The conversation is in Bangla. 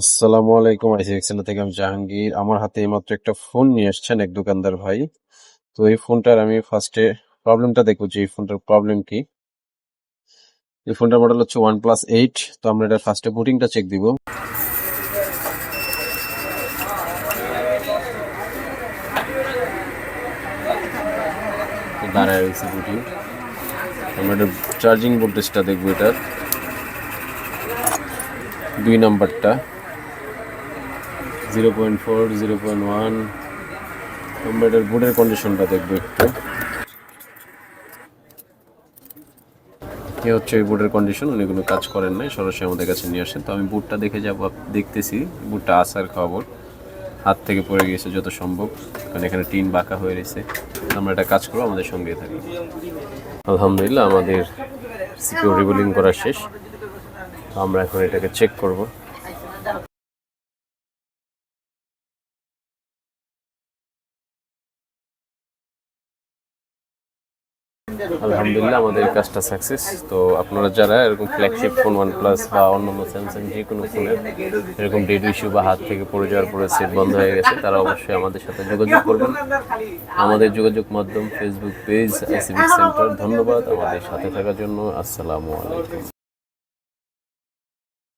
আসসালামু আলাইকুম আইসিএক্স থেকে আমি জাহাঙ্গীর। আমার হাতে এইমাত্র একটা ফোন নিয়ে এসেছেন এক দোকানদার ভাই। তো এই ফোনটার আমি ফার্স্টে প্রবলেমটা দেখব যে এই ফোনটার প্রবলেম কি। এই ফোনটার মডেল হচ্ছে ওয়ান প্লাস এইট তো আমরা এটা ফার্স্টে বুটিংটা চেক দিব। দাঁড়ায় আমরা এটা চার্জিং ভোল্টেজটা দেখব এটার। দুই নাম্বারটা zero point four, zero point one. আমরা এটার বোর্ডের কন্ডিশনটা দেখব একটু। এ হচ্ছে এই বোর্ডের কন্ডিশন উনি কোনো কাজ করেন নাই, সরাসরি আমাদের কাছে নিয়ে আসেন। তো আমি বুটটা দেখে যাব, দেখতেছি বুটটা আসার খবর। হাত থেকে পড়ে গিয়েছে যত সম্ভব, কারণ এখানে টিন বাঁকা হয়ে রয়েছে। আমরা এটা কাজ করব, আমাদের সঙ্গে থাকি। আলহামদুলিল্লাহ, আমাদের সিকিউর রিবুলিং করা শেষ। তো আমরা এখন এটাকে চেক করব। আলহামদুলিল্লাহ, আমাদের কাজটা সাকসেস তো আপনারা যারা এরকম ফ্ল্যাগশিপ ফোন ওয়ান প্লাস বা অন্যান্য স্যামসাং যে কোনো ফোনের এরকম ডেড ইস্যু বা হাত থেকে পড়ে যাওয়ার পরে সেট বন্ধ হয়ে গেছে, তারা অবশ্যই আমাদের সাথে যোগাযোগ করবেন। আমাদের যোগাযোগ মাধ্যম ফেসবুক পেজ আইসিবি সেন্টার ধন্যবাদ আমাদের সাথে থাকার জন্য। আসসালামু আলাইকুম।